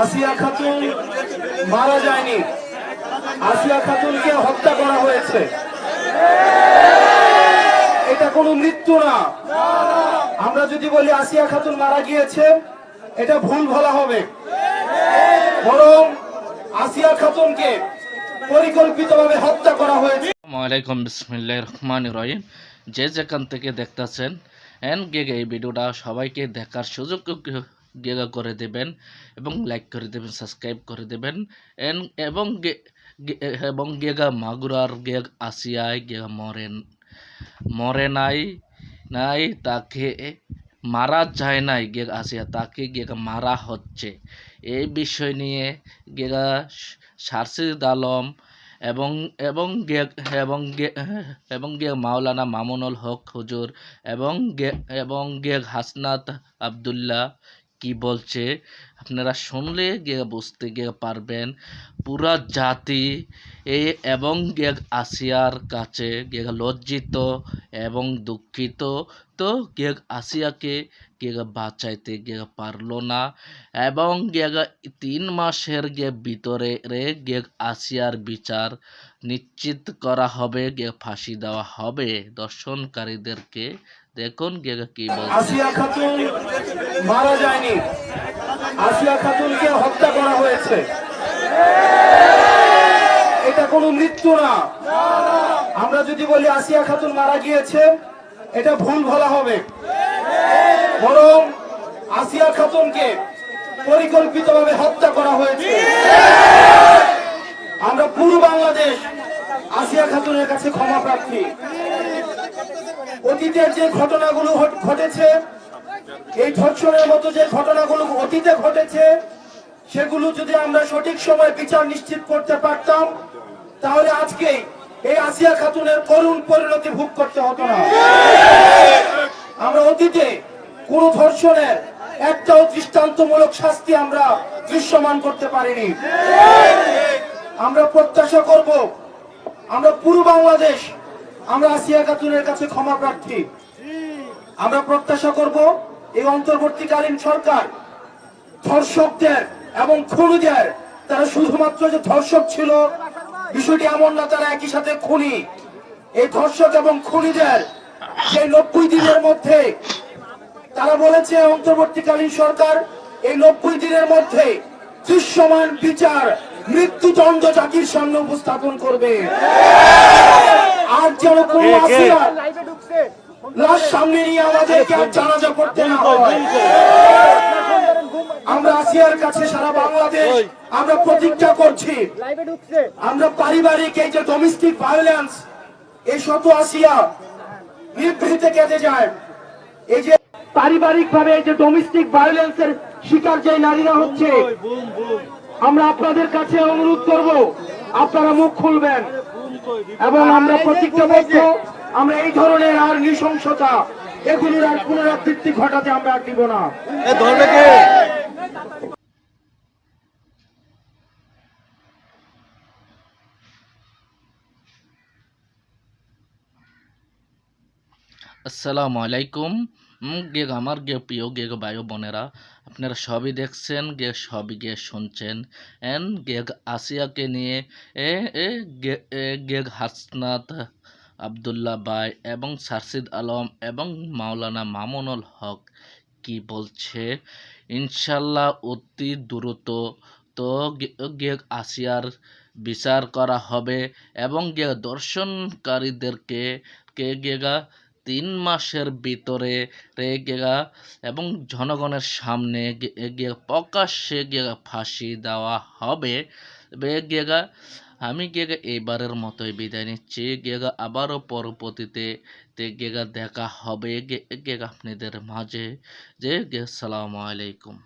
আসিয়া খাতুন মারা যায়নি। আসিয়া খাতুনকে হত্যা করা হয়েছে। এটা কোনো মৃত্যু না। আমরা যদি বলি আসিয়া খাতুন মারা গিয়েছে, এটা ভুল বলা হবে। বরং আসিয়া খাতুনকে পরিকল্পিতভাবে হত্যা করা হয়েছে। আসসালামাইকুম বিসমিল্লাহ রহমান রহিম। যে যেখান থেকে দেখতেছেন এন গেগে এই ভিডিওটা সবাইকে দেখার সুযোগ করে দেবেন এবং লাইক করে দেবেন সাবস্ক্রাইব করে দেবেন। এবং এবং গেগা মাগুরার গেগ আসিয়ায় গেগা মরেন মরে নাই নাই, তাকে মারা যায় নাই, গেগ আসিয়া, তাকে গেগা মারা হচ্ছে। এই বিষয় নিয়ে গেগা সারসিদ আলম এবং এবং এবং এবং গে মাওলানা মামুনুল হক হুজুর এবং গে- এবং গেগ হাসনাত আবদুল্লাহ কি বলছে? আপনারা শুনলে গিয়ে বুঝতে গিয়ে পারবেন। পুরা জাতি এই এবং গেগ আসিয়ার কাছে গেগ লজ্জিত এবং দুঃখিত। তো গেগ আসিয়াকে গেগ বাঁচাইতে গিয়ে পারল না। এবং গেগ তিন মাসের গে ভিতরে রে গেগ আসিয়ার বিচার নিশ্চিত করা হবে, গে ফাঁসি দেওয়া হবে। দর্শনকারীদেরকে দেখুন গে কি বলছে। মারা যায়নি। আসিয়া খাতুনকে হত্যা করা হয়েছে। এটা কোনো মৃত্যু না। আমরা যদি বলি আসিয়া খাতুন মারা গিয়েছে, এটা ভুল বলা হবে। বরং আসিয়া খাতুনকে পরিকল্পিতভাবে হত্যা করা হয়েছে। আমরা পুরো বাংলাদেশ আসিয়া খাতুনের কাছে ক্ষমা প্রার্থী। অতীতের যে ঘটনাগুলো ঘটেছে, এই ধর্ষণের মতো যে ঘটনাগুলো অতীতে ঘটেছে, সেগুলো যদি আমরা সঠিক সময় বিচার নিশ্চিত করতে পারতাম, তাহলে আজকে এই আসিয়া খাতুনের করুণ পরিণতি ভোগ করতে হতো না। আমরা অতীতে কোন ধর্ষণের একটাও দৃষ্টান্তমূলক শাস্তি আমরা দৃশ্যমান করতে পারিনি। আমরা প্রত্যাশা করব, আমরা পুরো বাংলাদেশ, আমরা আসিয়া খাতুনের কাছে ক্ষমা প্রার্থী। আমরা প্রত্যাশা করব, এই অন্তর্বর্তীকালীন সরকার ধর্ষকদের এবং খুনিদের, তারা শুধুমাত্র যে ধর্ষক ছিল, বিষয়টি এমন না, তারা একই সাথে খুনি। এই ধর্ষক এবং খুনিদের সেই নব্বই দিনের মধ্যে বলেছে অন্তর্বর্তীকালীন সরকার এই নব্বই দিনের মধ্যে দৃশ্যমান বিচার মৃত্যুদণ্ড জাতির সামনে উপস্থাপন করবে। আর যেন কোনো লাশ সামনে নিয়ে আমাদেরকে আর জানাজা করতে না হয়। আমরা আসিয়ার কাছে সারা বাংলাদেশ আমরা প্রতিজ্ঞা করছি। আমরা পারিবারিক এই যে ডোমেস্টিক ভায়োলেন্স এই শত আসিয়া নিভৃতে কেটে যায়। এই যে পারিবারিক ভাবে যে ডোমেস্টিক ভায়োলেন্সের শিকার যে নারীরা হচ্ছে আমরা আপনাদের কাছে অনুরোধ করব আপনারা মুখ খুলবেন। এবং আমরা প্রতিজ্ঞাবদ্ধ আমরা এই ধরনের আর নৃশংসতা এগুলির আর পুনরাবৃত্তি ঘটাতে আমরা আর দিব না। আসসালামু আলাইকুম। উম, গে আমার গে প্রিয় গে বায়ু বোনেরা আপনারা সবই দেখছেন গে সবই গে শুনছেন। এন গেগ আসিয়াকে নিয়ে এ এ গেগ হাসনাত আবদুল্লাহ বাই এবং সারসিদ আলম এবং মাওলানা মামুনুল হক কি বলছে? ইনশাল্লাহ অতি দ্রুত তো গেগ আসিয়ার বিচার করা হবে এবং গে দর্শনকারীদেরকে কে গেগা তিন মাসের ভিতরে গেগা এবং জনগণের সামনে গিয়ে প্রকাশ্যে গিয়ে ফাঁসি দেওয়া হবে। গেগা আমি গেগা এইবারের মতোই বিদায় নিচ্ছি। গেগা আবারও পরবর্তীতে গেগা দেখা হবে। গে গেগা আপনাদের মাঝে। যে সালামু আলাইকুম।